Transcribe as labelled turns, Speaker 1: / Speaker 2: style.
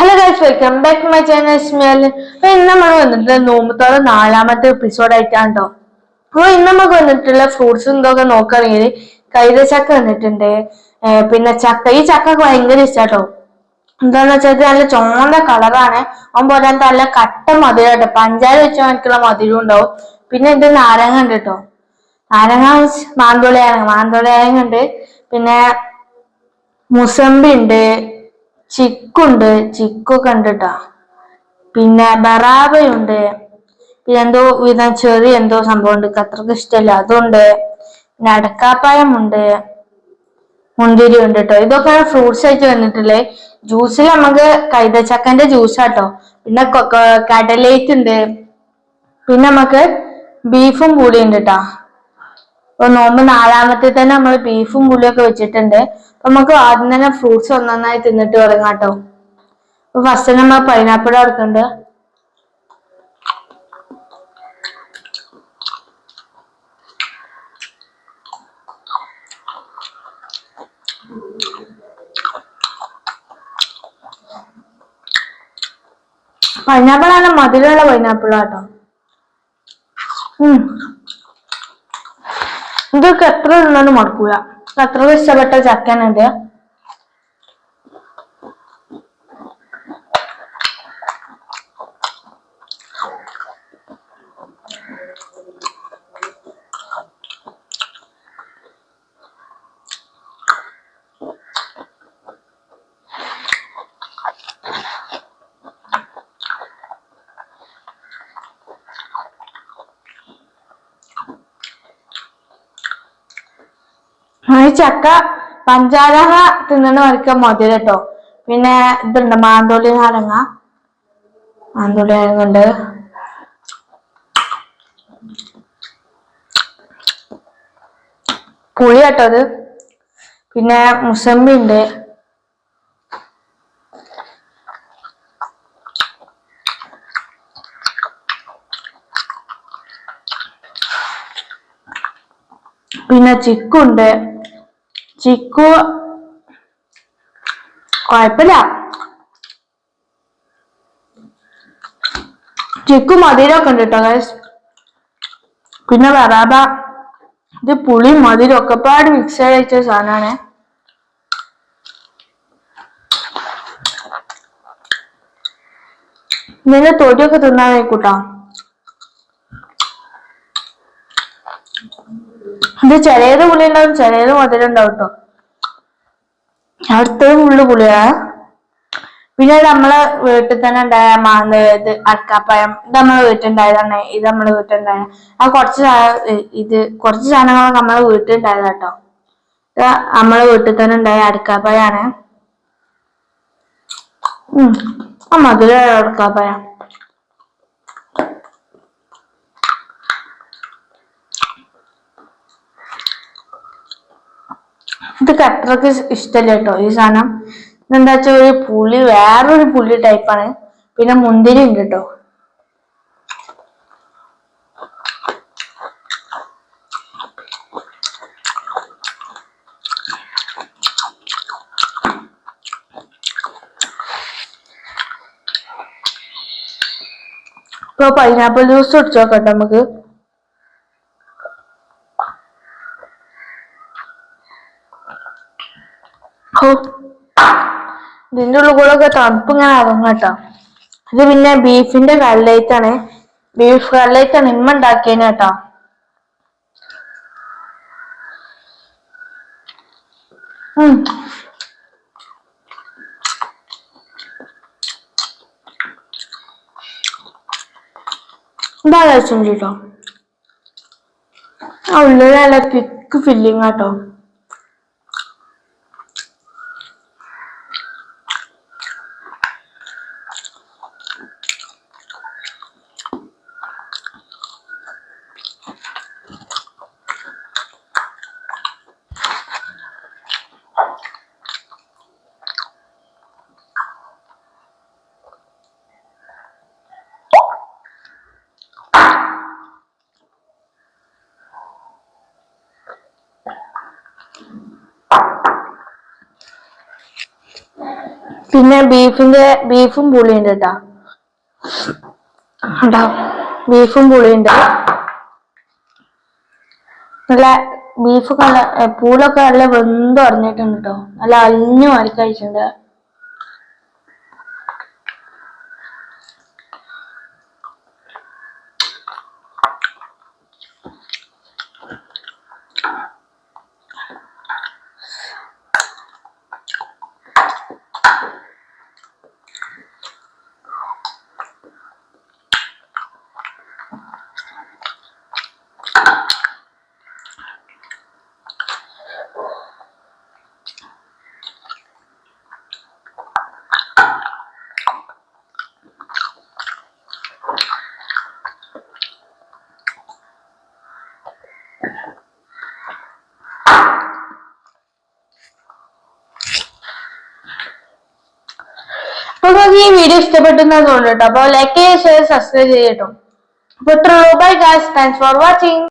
Speaker 1: Hello guys welcome back to my channel smell അപ്പൊ ഇന്ന് നമ്മൾ വന്നിട്ട് നോമ്പത്തോടെ നാലാമത്തെ എപ്പിസോഡ് ആയിട്ടാണ് കേട്ടോ. അപ്പൊ ഇന്ന് നമുക്ക് വന്നിട്ടുള്ള ഫ്രൂട്ട്സ് എന്തൊക്കെ നോക്കുകയാണെങ്കിൽ ചക്ക വന്നിട്ടുണ്ട്. പിന്നെ ചക്ക. ഈ ചക്ക ഭയങ്കര ഇഷ്ടാട്ടോ എന്താന്ന് വെച്ചാൽ നല്ല ചുമന്ന കളറാണ് അവൻ പോലെ നല്ല കട്ട മധുരം കേട്ടോ പഞ്ചാര വെച്ച് എനിക്കുള്ള മധുരം ഉണ്ടാവും. പിന്നെ ഇത് നാരങ്ങ ഉണ്ട് കേട്ടോ. നാരങ്ങ മാന്തോളി നാരങ്ങ. മാന്തോളി നാരങ്ങ ഉണ്ട്. പിന്നെ മുസമ്പി ഉണ്ട്. ചിക്കുണ്ട് ചിക്കൊക്കെ ഉണ്ട് കേട്ടോ പിന്നെ ബറാബയുണ്ട്. പിന്നെ എന്തോ വിധം ചെറിയ എന്തോ സംഭവം ഉണ്ട് അത്രയ്ക്ക് ഇഷ്ടമല്ല അതുണ്ട്. പിന്നെ അടക്കാപ്പായമുണ്ട്. മുന്തിരി ഉണ്ട് കേട്ടോ ഇതൊക്കെ ഫ്രൂട്ട്സ് ആയിട്ട് വന്നിട്ടില്ലേ? ജ്യൂസിൽ നമുക്ക് കൈതച്ചക്കന്റെ ജ്യൂസ് ആട്ടോ പിന്നെ കടലേറ്റ് ഉണ്ട്. പിന്നെ നമുക്ക് ബീഫും കൂടി ഉണ്ട് കേട്ടോ അപ്പൊ നോമ്പ് നാലാമത്തെ തന്നെ നമ്മൾ ബീഫും പുളിയൊക്കെ വെച്ചിട്ടുണ്ട്. അപ്പൊ നമുക്ക് ആദ്യം തന്നെ ഫ്രൂട്ട്സ് ഒന്നൊന്നായി തിന്നിട്ട് തുടങ്ങാം കേട്ടോ. അപ്പൊ ഫസ്റ്റ് നമ്മൾ പൈനാപ്പിൾ എടുക്കുന്നുണ്ട് പൈനാപ്പിൾ ആണ് മധുരമുള്ള പൈനാപ്പിൾ ആട്ടോ ഉം. ഇതൊക്കെ എത്ര തിന്നാലും മടക്കൂല അത്ര ഇഷ്ടപ്പെട്ട ചക്കനുണ്ട് ഈ ചക്ക പഞ്ചാര തിന്നണ വരയ്ക്കാൻ മതി കേട്ടോ പിന്നെ ഇതുണ്ട് മാന്തോളി നാരങ്ങ. മാന്തോളി നാരങ്ങ ഉണ്ട്. പുളി കേട്ടോ അത് പിന്നെ മുസമ്പി ഉണ്ട്. പിന്നെ ചിക്കു ഉണ്ട് ചിക്കു. കുഴപ്പമില്ല ചിക്കു മധുരമൊക്കെ ഉണ്ട് കേട്ടോ ഗൈസ് പിന്നെ വറാബ ഇത് പുളി മധുരം ഒക്കെ പാട് മിക്സ് ആയിട്ട് സാധനമാണ്. ഇതിന്റെ തൊടിയൊക്കെ തിന്നാൻ കൂട്ടാ ഇത് ചെറിയത് പുളി ഉണ്ടാവും ചെറിയത് മധുരം ഉണ്ടാവും കേട്ടോ അടുത്തത് ഫുള്ള് പുളിയാ. പിന്നെ നമ്മളെ വീട്ടിൽ തന്നെ ഉണ്ടായ മാങ്ങ ഇത് അടക്കാപ്പഴം ഇത് നമ്മളെ വീട്ടിലുണ്ടായതാണ്. ഇത് നമ്മളെ വീട്ടിലുണ്ടായ ആ കുറച്ച് ഇത് കുറച്ച് സാധനങ്ങളൊക്കെ നമ്മളെ വീട്ടിലുണ്ടായതാ കേട്ടോ ഇത് നമ്മളെ വീട്ടിൽ തന്നെ ഉണ്ടായ ആ മധുര അടക്കാപ്പഴം ഇത് അത്രയ്ക്ക് ഇഷ്ടമല്ല കേട്ടോ ഈ സാധനം എന്താ വെച്ചാൽ ഒരു പുളി വേറൊരു പുളി ടൈപ്പാണ് പിന്നെ മുന്തിരി ഉണ്ട് കേട്ടോ ഇപ്പൊ പൈനാപ്പിൾ ജ്യൂസ് കുടിച്ചോക്കട്ടെ നമുക്ക്. ഇതിന്റെ ഉള്ളിൽ കൂടെ ഒക്കെ തണുപ്പ് ഇങ്ങനെ ഇറങ്ങും കേട്ടോ. ഇത് പിന്നെ ബീഫിന്റെ കട്ലേറ്റ് ആണ്. ബീഫ് കട്ലേറ്റ് ആണ് ഇമ്മ ഉണ്ടാക്കിയതിന് കേട്ടോ. കഴിച്ചു കേട്ടോ ഉള്ളിൽ നല്ല തിക്ക് ഫില്ലിങ് കേട്ടോ. പിന്നെ ബീഫിന്റെ ബീഫും പുളിയുണ്ട് കേട്ടാ ബീഫും പുളിയുണ്ട്. നല്ല ബീഫൊക്കെ നല്ല പൂളൊക്കെ നല്ല വെന്ത് ഉറഞ്ഞിട്ടുണ്ട് കേട്ടോ നല്ല അലിഞ്ഞു മാറി കഴിച്ചിട്ടുണ്ട്. നിങ്ങൾക്ക് ഈ വീഡിയോ ഇഷ്ടപ്പെട്ടെന്ന് തോന്നുന്നു കേട്ടോ. അപ്പൊ ലൈക്ക് ചെയ്യുക ഷെയർ സബ്സ്ക്രൈബ് ചെയ്യട്ടോ അപ്പൊ bye guys thanks for watching